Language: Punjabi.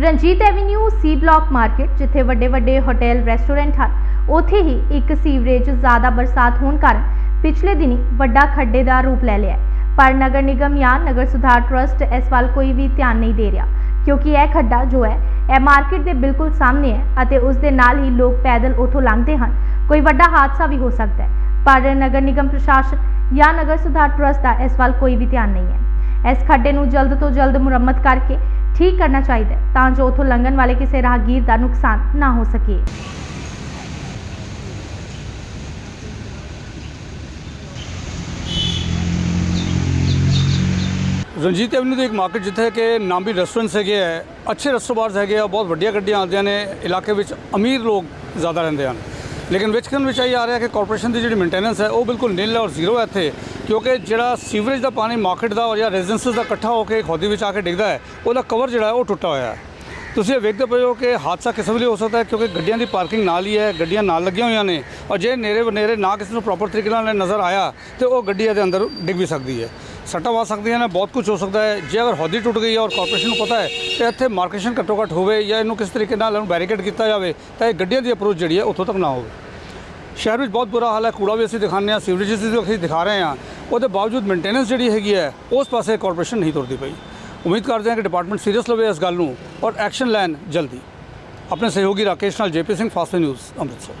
Ranjit avenue, C block market, ਜਿੱਥੇ ਵੱਡੇ ਵੱਡੇ ਹੋਟਲ, ਰੈਸਟੋਰੈਂਟ ਹਨ। ਉੱਥੇ ਹੀ ਇੱਕ ਸੀਵਰੇਜ ਜ਼ਿਆਦਾ ਬਰਸਾਤ ਹੋਣ ਕਾਰਨ ਪਿਛਲੇ ਦਿਨੀ ਵੱਡਾ ਖੱਡੇ ਦਾ ਰੂਪ ਲੈ ਲਿਆ ਪਰ ਨਗਰ ਨਿਗਮ ਜਾਂ ਨਗਰ ਸੁਧਾਰ ਟਰਸਟ ਇਸ ਵੱਲ ਕੋਈ ਵੀ ਧਿਆਨ ਨਹੀਂ ਦੇ ਰਿਹਾ, ਕਿਉਂਕਿ ਇਹ ਖੱਡਾ ਜੋ ਹੈ, ਇਹ ਮਾਰਕੀਟ ਦੇ ਬਿਲਕੁਲ ਸਾਹਮਣੇ ਹੈ ਅਤੇ ਉਸ ਦੇ ਨਾਲ ਹੀ ਲੋਕ ਪੈਦਲ ਉੱਥੋਂ ਲੰਘਦੇ ਹਨ। ਕੋਈ ਵੱਡਾ ਹਾਦਸਾ ਵੀ ਹੋ ਸਕਦਾ ਹੈ, ਪਰ ਨਗਰ ਨਿਗਮ ਪ੍ਰਸ਼ਾਸਨ ਜਾਂ ਨਗਰ ਸੁਧਾਰ ਟਰਸਟ ਦਾ ਇਸ ਵੱਲ ਕੋਈ ਵੀ ਧਿਆਨ ਨਹੀਂ ਹੈ। ਇਸ ਖੱਡੇ ਨੂੰ ਜਲਦ ਤੋਂ ਜਲਦ ਮੁਰੰਮਤ ਕਰਕੇ ਠੀਕ ਕਰਨਾ ਚਾਹੀਦਾ ਹੈ ਤਾਂ ਜੋ ਉੱਥੋਂ ਲੰਘਣ ਵਾਲੇ ਕਿਸੇ ਰਾਹਗੀਰ ਦਾ ਨੁਕਸਾਨ ਨਾ ਹੋ ਸਕੇ। ਰਣਜੀਤ ਐਵਨਿਊ ਦੇ ਇੱਕ ਮਾਰਕੀਟ ਜਿੱਥੇ ਕਿ ਨਾਮੀ ਰੈਸਟੋਰੈਂਟਸ ਹੈਗੇ ਹੈ ਅੱਛੇ ਰੈਸਟੋਰੈਂਟਸ ਹੈਗੇ ਆ, ਬਹੁਤ ਵੱਡੀਆਂ ਗੱਡੀਆਂ ਆਉਂਦੀਆਂ ਨੇ, ਇਲਾਕੇ ਵਿੱਚ ਅਮੀਰ ਲੋਕ ਜ਼ਿਆਦਾ ਰਹਿੰਦੇ ਹਨ। ਲੇਕਿਨ ਵਿਚਕਨ ਵਿੱਚ ਇਹ ਆ ਰਿਹਾ ਕਿ ਕਾਰਪੋਰੇਸ਼ਨ ਦੀ ਜਿਹੜੀ ਮੇਨਟੇਨੈਂਸ ਹੈ, ਉਹ ਬਿਲਕੁਲ ਨਿਲ ਹੈ ਔਰ ਜ਼ੀਰੋ ਹੈ ਇੱਥੇ। ਕਿਉਂਕਿ ਜਿਹੜਾ ਸੀਵਰੇਜ ਦਾ ਪਾਣੀ ਮਾਰਕੀਟ ਦਾ ਜਾਂ ਰੈਜ਼ੀਡੈਂਸਸ ਦਾ ਇਕੱਠਾ ਹੋ ਕੇ ਖੋਦੀ ਵਿੱਚ ਆ ਕੇ ਡਿੱਗਦਾ ਹੈ, ਉਹਦਾ ਕਵਰ ਜਿਹੜਾ ਉਹ ਟੁੱਟਾ ਹੋਇਆ ਹੈ। ਤੁਸੀਂ ਇਹ ਵੇਖਦੇ ਪਏ ਹੋ ਕਿ ਹਾਦਸਾ ਕਿਸੇ ਵੇਲੇ ਹੋ ਸਕਦਾ ਹੈ ਕਿਉਂਕਿ ਗੱਡੀਆਂ ਦੀ ਪਾਰਕਿੰਗ ਨਾਲ ਹੀ ਹੈ, ਗੱਡੀਆਂ ਨਾਲ ਲੱਗੀਆਂ ਹੋਈਆਂ ਨੇ ਔਰ ਜੇ ਨੇਰੇ ਬਨੇਰੇ ਨਾ ਕਿਸੇ ਨੂੰ ਪ੍ਰੋਪਰ ਤਰੀਕੇ ਨਾਲ ਨਜ਼ਰ ਆਇਆ ਤੇ ਉਹ ਗੱਡੀ ਇਹਦੇ ਅੰਦਰ ਡਿੱਗ ਵੀ ਸਕਦੀ ਹੈ। ਸੱਟਾਂ ਵਾ ਸਕਦੀਆਂ ਨੇ, ਬਹੁਤ ਕੁਝ ਹੋ ਸਕਦਾ ਹੈ। ਜੇ ਅਗਰ ਹੌਦੀ ਟੁੱਟ ਗਈ ਹੈ ਔਰ ਕਾਰਪੋਰੇਸ਼ਨ ਨੂੰ ਪਤਾ ਹੈ ਤੇ ਇੱਥੇ ਮਾਰਕੇਸ਼ਨ ਘੱਟੋ ਘੱਟ ਹੋਵੇ ਜਾਂ ਇਹਨੂੰ ਕਿਸ ਤਰੀਕੇ ਨਾਲ ਇਹਨੂੰ ਬੈਰੀਕੇਡ ਕੀਤਾ ਜਾਵੇ, ਤਾਂ ਇਹ ਗੱਡੀਆਂ ਦੀ ਅਪਰੋਚ ਜਿਹੜੀ ਹੈ ਉੱਥੋਂ ਤੱਕ ਨਾ ਹੋਵੇ। ਸ਼ਹਿਰ ਵਿੱਚ ਬਹੁਤ ਬੁਰਾ ਹਾਲ ਹੈ, ਕੂੜਾ ਵੀ ਅਸੀਂ ਦਿਖਾਉਂਦੇ ਹਾਂ, ਸੀਵਰੇਜ ਅਸੀਂ ਦਿਖਾ ਰਹੇ ਹਾਂ। ਉਹਦੇ ਬਾਵਜੂਦ ਮੇਨਟੇਨੈਂਸ ਜਿਹੜੀ ਹੈਗੀ ਹੈ, ਉਸ ਪਾਸੇ ਕਾਰਪੋਰੇਸ਼ਨ ਨਹੀਂ ਤੁਰਦੀ ਪਈ। ਉਮੀਦ ਕਰਦੇ ਹਾਂ ਕਿ ਡਿਪਾਰਟਮੈਂਟ ਸੀਰੀਅਸ ਲਵੇ ਇਸ ਗੱਲ ਨੂੰ ਔਰ ਐਕਸ਼ਨ ਲੈਣ ਜਲਦੀ। ਆਪਣੇ ਸਹਿਯੋਗੀ ਰਾਕੇਸ਼ ਨਾਲ JP Singh fast news Amritsar.